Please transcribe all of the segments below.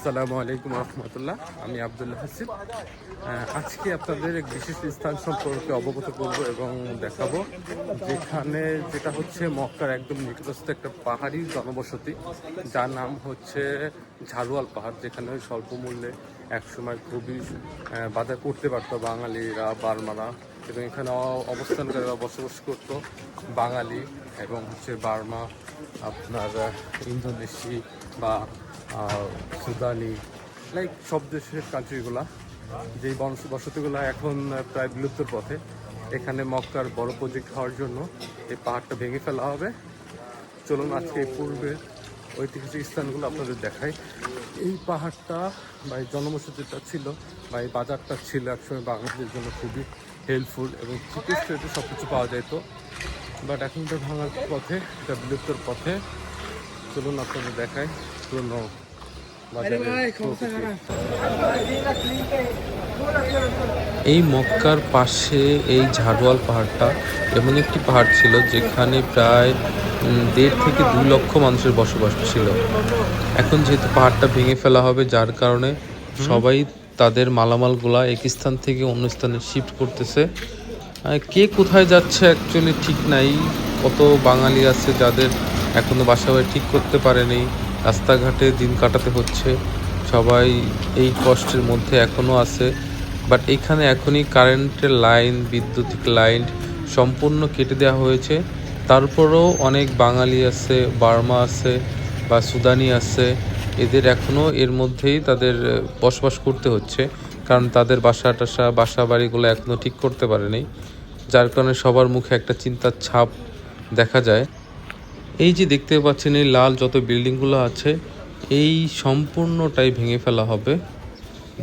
আসসালামু আলাইকুম রহমতুল্লাহ। আমি আবদুল্লাহ হাসিব। আজকে আপনাদের এক বিশেষ স্থান সম্পর্কে অবগত করব এবং দেখাবো, যেখানে যেটা হচ্ছে মক্কার একদম নিকটস্থ একটা পাহাড়ি জনবসতি, যার নাম হচ্ছে ঝাড়ুয়াল পাহাড়, যেখানে স্বল্প মূল্যে একসময় খুবই বাজার করতে পারতো বাঙালিরা, বার্মারা এবং এখানে অবস্থানকারীরা বসবাস করতো বাঙালি এবং হচ্ছে বার্মা, আপনার ইন্দোনেশি বা সুদানি লাইক সব দেশের কান্ট্রিগুলা যেই বসতিগুলো এখন প্রায় বিলুপ্তর পথে, এখানে মক্কার বড় প্রজেক্ট হওয়ার জন্য এই পাহাড়টা ভেঙে ফেলা হবে। চলুন আজকে পূর্বের ঐতিহাসিক স্থানগুলো আপনাদের দেখাই। এই পাহাড়টা বা এই জনবসতিটা ছিল বা এই বাজারটা ছিল একসময় বাঙালিদের জন্য খুবই হেল্পফুল এবং চিকিৎসা সব কিছু পাওয়া যেত বাট এখন তো ভাঙার পথে, এটা বিলুপ্তর পথে, চলুন আপনাদের দেখাই। পুরনো বাজারের এই মক্কার পাশে এই ঝাড়ওয়াল পাহাড়টা এমন একটি পাহাড় ছিল যেখানে প্রায় দেড় থেকে দুই লক্ষ মানুষের বসবাস ছিল। এখন যেহেতু পাহাড়টা ভেঙে ফেলা হবে যার কারণে সবাই তাদের মালামালগুলা এক স্থান থেকে অন্য স্থানে শিফট করতেছে। কে কোথায় যাচ্ছে অ্যাকচুয়ালি ঠিক নাই। কত বাঙালি আছে যাদের এখনও বাসা বাড়ি ঠিক করতে পারেনি। রাস্তাঘাটে দিন কাটাতে হচ্ছে। সবাই এই কষ্টের মধ্যে এখনও আছে। বাট এখানে এখনই কারেন্টের লাইন, বিদ্যুতিক লাইন সম্পূর্ণ কেটে দেওয়া হয়েছে। তারপরেও অনেক বাঙালি আছে, বার্মা আছে বা সুদানি আছে। এদের এখনও এর মধ্যেই তাদের বসবাস করতে হচ্ছে। কারণ তাদের বাসা টাসা, বাসা বাড়িগুলো এখনও ঠিক করতে পারেনি। যার কারণে সবার মুখে একটা চিন্তার ছাপ দেখা যায়। এই যে দেখতে পাচ্ছেন, এই লাল যত বিল্ডিংগুলো আছে, এই সম্পূর্ণটাই ভেঙে ফেলা হবে।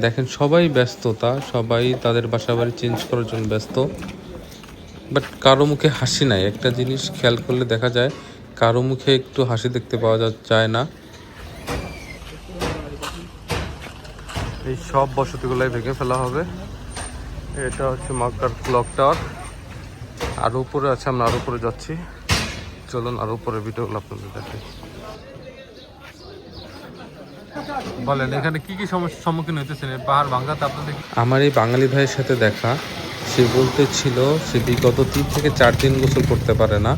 দেখেন, সবাই ব্যস্ততা, সবাই তাদের বাসা বাড়ি চেঞ্জ করার জন্য ব্যস্ত। বাট কারও মুখে হাসি নাই। একটা জিনিস খেয়াল করলে দেখা যায়, কারও মুখে একটু হাসি দেখতে পাওয়া যায় না। এই সব বসতিগুলাই ভেঙে ফেলা হবে। এটা হচ্ছে মক্কার ক্লক টাওয়ার আরও উপরে আছে, আমরা আরও উপরে যাচ্ছি। চলুন আরও উপরে ভিডিওগুলো আপনাদের দেখাই। বলেন এখানে কি কি সমস্যার সম্মুখীন হইতেছেন? পাহাড় ভাঙ্গাতে আপনাদের আমার এই বাঙালি ভাইয়ের সাথে দেখা সে বলতে ছিল সে বিগত তিন থেকে চার দিন গোসল করতে পারে না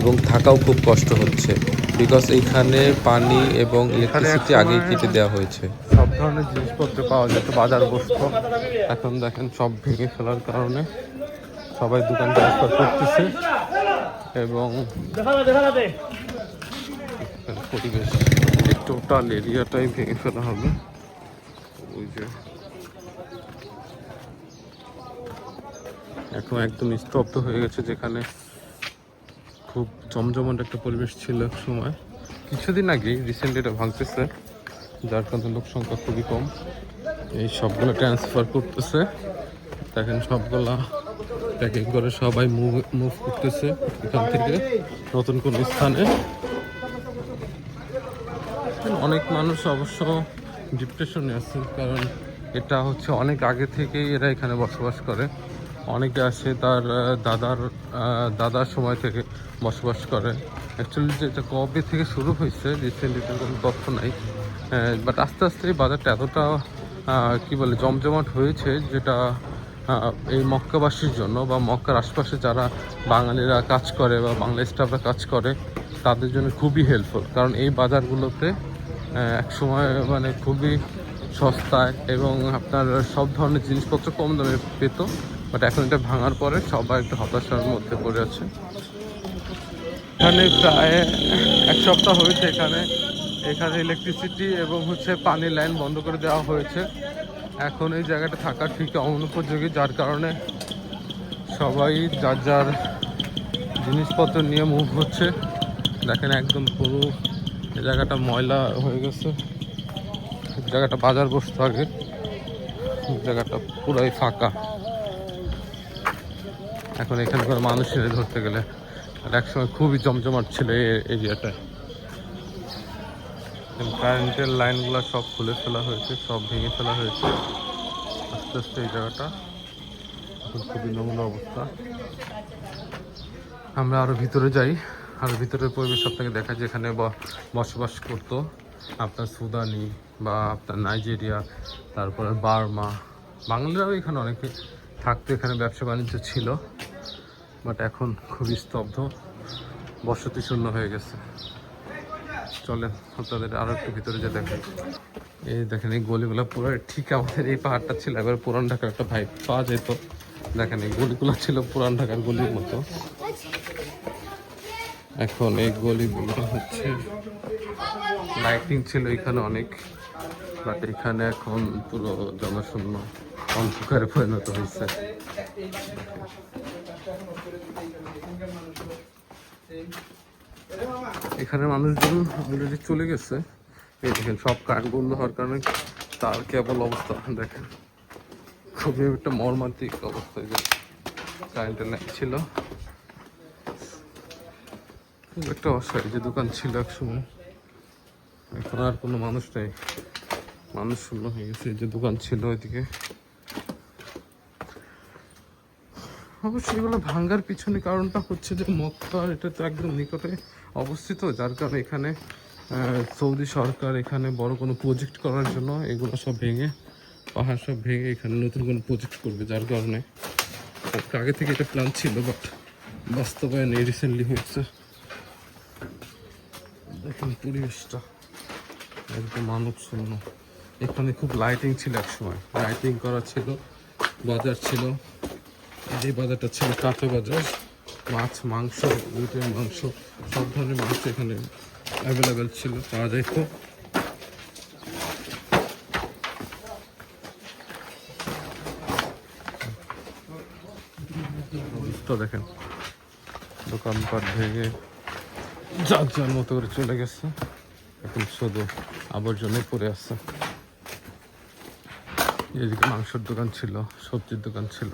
এবং থাকাও খুব কষ্ট হচ্ছে বিকজ এইখানে পানি এবং ইলেকট্রিসিটি আগেই কেটে দেওয়া হয়েছে। সব ধরনের জিনিসপত্র পাওয়া যেত বাজার বসতো। এখন দেখেন সব ভেঙে ফেলার কারণে সবাই দোকান করতেছে। এবং পরিবেশ টোটাল এরিয়াটাই ভেঙে ফেলা হবে। ওই যে। এখন একদম স্তব্ধ হয়ে গেছে যেখানে খুব জমজমাট একটা পরিবেশ ছিল এক সময়। কিছুদিন আগে রিসেন্টলি এটা ভাঙতেছে যার কারণে লোক সংখ্যা খুবই কম। এই সবগুলো ট্রান্সফার করতেছে। দেখেন সবগুলা প্যাকিং করে সবাই মুভ মুভ করতেছে এখান থেকে নতুন কোন স্থানে। অনেক মানুষ অবশ্য ডিপ্রেশনে আছে, কারণ এটা হচ্ছে অনেক আগে থেকেই এরা এখানে বসবাস করে। অনেকে আসে তার দাদার দাদার সময় থেকে বসবাস করে। অ্যাকচুয়ালি যেটা কবে থেকে শুরু হয়েছে রিসেন্টলি কোনো তথ্য নাই। বাট আস্তে আস্তে বাজারটা এতটা কি বলে, জমজমাট হয়েছে যেটা এই মক্কাবাসীর জন্য বা মক্কার আশপাশে যারা বাঙালিরা কাজ করে বা বাংলা স্টাফরা কাজ করে, তাদের জন্য খুবই হেল্পফুল কারণ এই বাজারগুলোতে এক সময় মানে খুবই সস্তায় এবং আপনার সব ধরনের জিনিসপত্র কম দামে পেত বাট এখন এটা ভাঙার পরে সবাই একটু হতাশার মধ্যে পড়ে আছে। এখানে প্রায় এক সপ্তাহ হয়েছে এখানে। এখানে ইলেকট্রিসিটি এবং হচ্ছে পানির লাইন বন্ধ করে দেওয়া হয়েছে। এখন এই জায়গাটা থাকার ঠিক অনুপযোগী, যার কারণে সবাই যার যার জিনিসপত্র নিয়ে মুভ হচ্ছে। দেখেন একদম পুরো এই জায়গাটা ময়লা হয়ে গেছে। জায়গাটা বাজার বসতো আগে। জায়গাটা পুরাই ফাঁকা। এখন এখানকার কোনো মানুষ ধরতে গেলে আর একসময় খুবই জমজমাট ছিল এই এরিয়াটায় কারেন্টের লাইনগুলো সব খুলে ফেলা হয়েছে, সব ভেঙে ফেলা হয়েছে। আস্তে আস্তে এই জায়গাটা। এখন খুবই নমুনা অবস্থা। আমরা আরও ভিতরে যাই। আরও ভিতরের পরিবেশ আপনাকে দেখা যেখানে ব- বসবাস করতো আপনার সুদানি বা আপনার নাইজেরিয়া, তারপরে বার্মা। বাংলারাও এখানে অনেকে থাকতো, এখানে ব্যবসা বাণিজ্য ছিল। বাট এখন খুবই স্তব্ধ বসতি শূন্য হয়ে গেছে। চলেন আপনাদের আরও একটু ভিতরে যে দেখেন, এই দেখেন, এই গলিগুলো পুরো, ঠিক আমাদের এই পাহাড়টা ছিল এবার পুরান ঢাকার একটা ভাই পাওয়া যেত। দেখেন, এই গলিগুলো ছিল পুরান ঢাকার গলির মতো। এখন এই গলিগুলো হচ্ছে লাইটিং ছিল এখানে অনেক বাট এখানে এখন পুরো জনশূন্য অন্ধকারে পরিণত হয়েছে। এখানে মানুষজন অলরেডি চলে গেছে। এই দেখেন, সব কাঠ বন্ধ হওয়ার কারণে তার কেবল অবস্থা, দেখেন। খুবই একটা মর্মান্তিক অবস্থা যে, কারেন্টের লাইন ছিল। খুব একটা অসহায় যে দোকান ছিল এক সময়। এখন আর কোনো মানুষ নেই। মানুষ শূন্য হয়ে গেছে যে দোকান ছিল ওইদিকে। অবশ্যই এগুলো ভাঙ্গার পিছনে কারণটা হচ্ছে যে মক্কা, এটা তো একদম নিকটে অবস্থিত, যার কারণে এখানে সৌদি সরকার এখানে বড় কোনো প্রজেক্ট করার জন্য এগুলো সব ভেঙে, পাহাড় সব ভেঙে এখানে নতুন কোনো প্রজেক্ট করবে, যার কারণে আগে থেকে এটা প্ল্যান ছিল বাট বাস্তবায়ন এই রিসেন্টলি হয়েছে। দেখুন পরিবেশটা, একদম মানব শূন্য এখানে খুব লাইটিং ছিল এক সময়। লাইটিং করা ছিল, বাজার ছিল। যে বাজারটা ছিল কাঁচা বাজার। মাছ, মাংস উটের মাংস, সব ধরনের মাংস এখানে অ্যাভেলেবেল ছিল, পাওয়া অবস্থা দেখেন, দোকানপাট ভেঙে যার যার মতো করে চলে গেছে। এখন শুধু আবর্জনায় পড়ে আছে। এদিকে মাংসের দোকান ছিল, সবজির দোকান ছিল।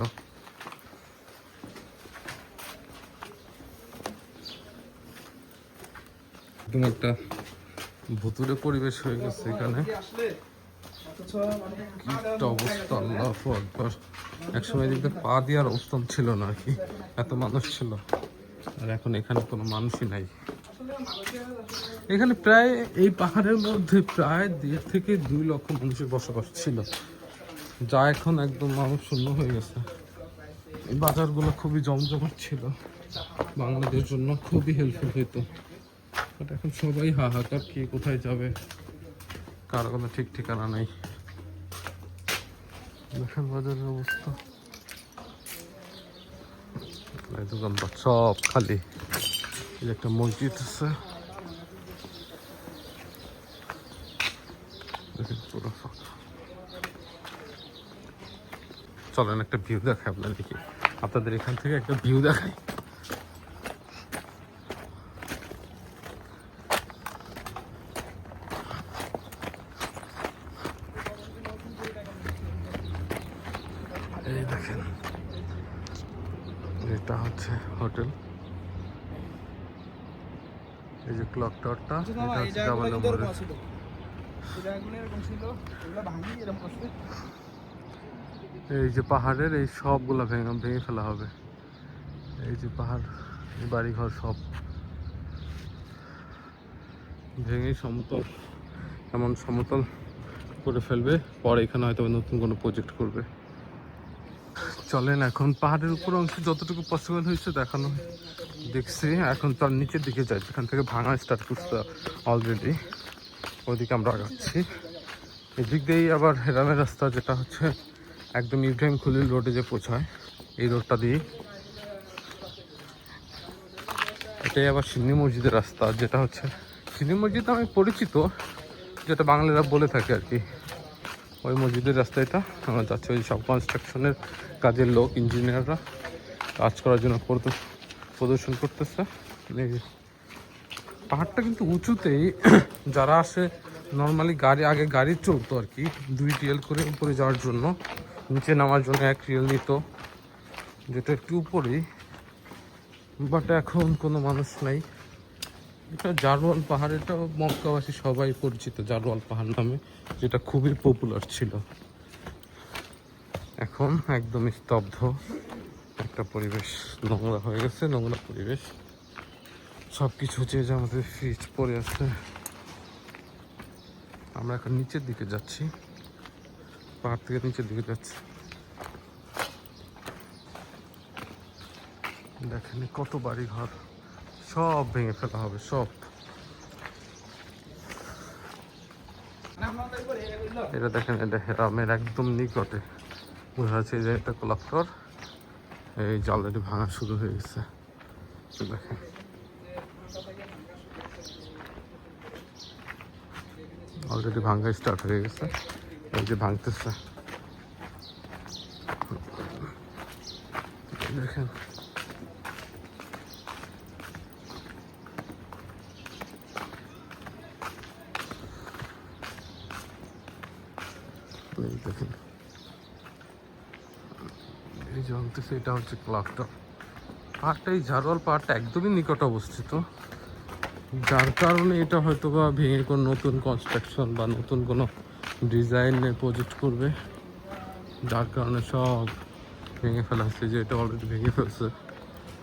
একদম একটা ভুতুরে পরিবেশ হয়ে গেছে এখানে। একটা অবস্থা, আল্লাহ আকবার। একসময় এদিকে পা দেওয়ার অবস্থান ছিল না আর কি, এত মানুষ ছিল। আর এখন এখানে কোনো মানুষই নাই। এখানে প্রায়, এই পাহাড়ের মধ্যে প্রায় দেড় থেকে দুই লক্ষ মানুষের বসবাস ছিল। যা এখন একদম মানুষ শূন্য হয়ে গেছে। এই বাজারগুলো খুবই জমজমাট ছিল। বাংলাদেশের জন্য খুবই হেল্পফুল হইতো। বাট এখন সবাই হাহাকার কে কোথায় যাবে? কারও কোনো ঠিক ঠিকানা নেই। দেখেন বাজারের অবস্থা। দোকানপাট সব খালি। একটা মসজিদ আছে। চলেন একটা ভিউ দেখাই আপনাদেরকে। আপনাদের এখান থেকে একটা ভিউ দেখাই এই দেখেন এটা হচ্ছে হোটেল। এই যে ক্লক টাওয়ারটা এটা হচ্ছে জাবাল উমরের এই যে পাহাড়ের এই সবগুলা ভেঙে ভেঙে ফেলা হবে। এই যে পাহাড় এই বাড়িঘর সব। ভেঙে সমতল এমন সমতল করে ফেলবে পরে এখানে হয়তো নতুন কোনো প্রজেক্ট করবে। চলেন এখন পাহাড়ের উপর অংশ যতটুকু পসিবল হয়েছে দেখানো দেখছি, এখন তার নিচের দিকে যাই, যেখান থেকে ভাঙা স্টার্ট করছে অলরেডি ওইদিকে আমরা আগাচ্ছি। এদিক দিয়েই আবার হেরামের রাস্তা, যেটা হচ্ছে একদম ইব্রাহিম খুলিল রোডে যে পৌঁছায়, এই রোডটা দিয়ে এটাই আবার সিন্নি মসজিদের রাস্তা, যেটা হচ্ছে, সিন্নি মসজিদ আমি পরিচিত, যেটা বাংলারা বলে থাকে আর কি। ওই মসজিদের রাস্তা এটা। আমরা যাচ্ছি ওই সব কনস্ট্রাকশনের কাজের লোক ইঞ্জিনিয়াররা কাজ করার জন্য প্রদ- প্রদর্শন করতেছে। পাহাড়টা কিন্তু উঁচুতেই যারা আসে নর্মালি গাড়ি, আগে গাড়ি চলতো আর কি, দুই রিয়েল করে উপরে যাওয়ার জন্য। নিচে নামার জন্য এক রিয়েল নিত, যেটা একটু উপরেই। বাট এখন কোনো মানুষ নাই। এটা জারওয়াল পাহাড় এটা মক্কাবাসী সবাই পরিচিত, জারওয়াল পাহাড় নামে, যেটা খুবই পপুলার ছিল। এখন একদম স্তব্ধ, একটা পরিবেশ, নোংরা হয়ে গেছে, নোংরা পরিবেশ। সব কিছু যে আমাদের ফ্রিজ পড়ে আছে। আমরা এখন নিচের দিকে যাচ্ছি। পাহাড় থেকে নিচের দিকে যাচ্ছি। দেখেন কত বাড়ি ঘর সব ভেঙে ফেলা হবে, সব। এটা দেখেন, এটা হেরামের একদম নিকটে। বোঝা যাচ্ছে যে এটা কলাপ্টর এই অলরেডি ভাঙা শুরু হয়ে গেছে। দেখেন। অলরেডি ভাঙা স্টার্ট হয়ে গেছে। এই যে ভাঙতেছে। দেখেন। দেখেন। এই ভাঙতেছে এটা হচ্ছে ক্লাবটা পাহাড়টা এই ঝাড়ওয়াল পাহাড়টা একদমই নিকট অবস্থিত। যার কারণে এটা হয়তো বা ভেঙে কোনো নতুন কনস্ট্রাকশন বা নতুন কোনো ডিজাইনের প্রজেক্ট করবে। যার কারণে সব ভেঙে ফেলা হচ্ছে যে এটা অলরেডি ভেঙে ফেলছে।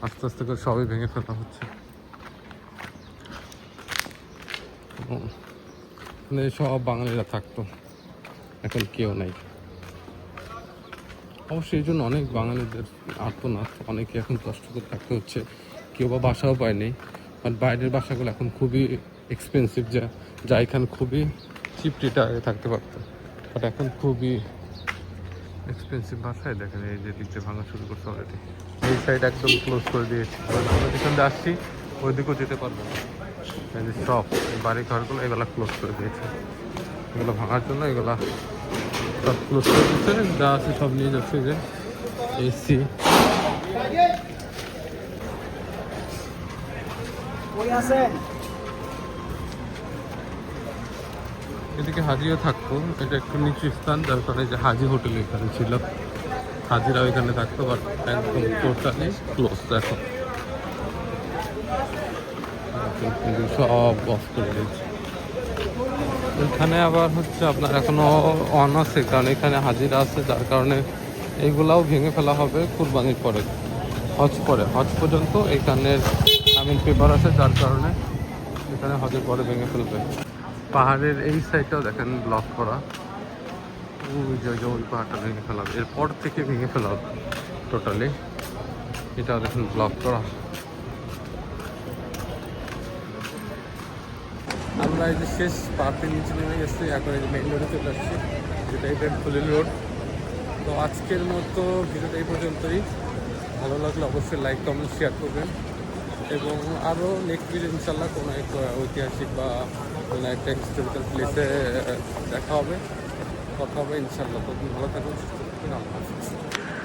আস্তে আস্তে করে সবই ভেঙে ফেলা হচ্ছে। এখানে সব বাঙালিরা থাকতো। এখন কেউ নাই। অবশ্যই এই জন্য অনেক বাঙালিদের আর্তনাদ, অনেকে এখন কষ্ট করে থাকতে হচ্ছে। কেউ বা বাসাও পায়নি। বাট বাইরের বাসাগুলো এখন খুবই এক্সপেন্সিভ যা যা এখানে খুবই চিপ রেটে থাকতে পারতো। বাট এখন খুবই এক্সপেন্সিভ বাসায় দেখেন, এই যে দিক দিয়ে ভাঙা শুরু করতে অলরেডি এই সাইড একদম ক্লোজ করে দিয়েছি। আমরা যেখান দিয়ে আসছি ওই দিকেও যেতে পারব সব বাড়ি ঘরগুলো এগুলো ক্লোজ করে দিয়েছে। এগুলো ভাঙার জন্য এগুলা সব ক্লোজ করে দিচ্ছে যা আছে সব নিয়ে যাচ্ছে যে এসি এদিকে হাজিও থাকতো এটা একটু নিচু স্থান যার কারণে যে হাজি হোটেল এখানে ছিল। হাজিরাও এখানে থাকতো বাট একদম টোটালি ক্লোজ কিন্তু সব অফ করে দিয়েছে। এখানে আবার হচ্ছে আপনার এখনও অন আছে, কারণ এখানে হাজিরা আছে, যার কারণে এইগুলাও ভেঙে ফেলা হবে কুরবানির পরে, হজ পরে। হজ পর্যন্ত এখানের আমিন পেপার আছে, যার কারণে এখানে হজের পরে ভেঙে ফেলবে। পাহাড়ের এই সাইডটাও দেখেন ব্লক করা। ওই যে, ওই পাহাড়টা ভেঙে ফেলা হবে। এরপর থেকে ভেঙে ফেলা হবে টোটালি এটাও দেখেন ব্লক করা। আমরা এই যে শেষ পাহাড়টির নিচে নেমে গেছি, এখন এই যে মেইন রোডে চলে আসছি, যেটা এটা খলিল রোড তো আজকের মতো ভিডিওটা এই পর্যন্তই। ভালো লাগলে অবশ্যই লাইক কমেন্ট শেয়ার করবেন। এবং আরও নেক্সট ভিডিও ইনশাল্লাহ কোনো এক ঐতিহাসিক বা কোনো একটা হিস্টোরিক্যাল প্লেসে দেখা হবে। কথা হবে ইনশাল্লাহ তখন ভালো থাকুন, সুস্থ থাকুন, আল্লাহ হাফিজ।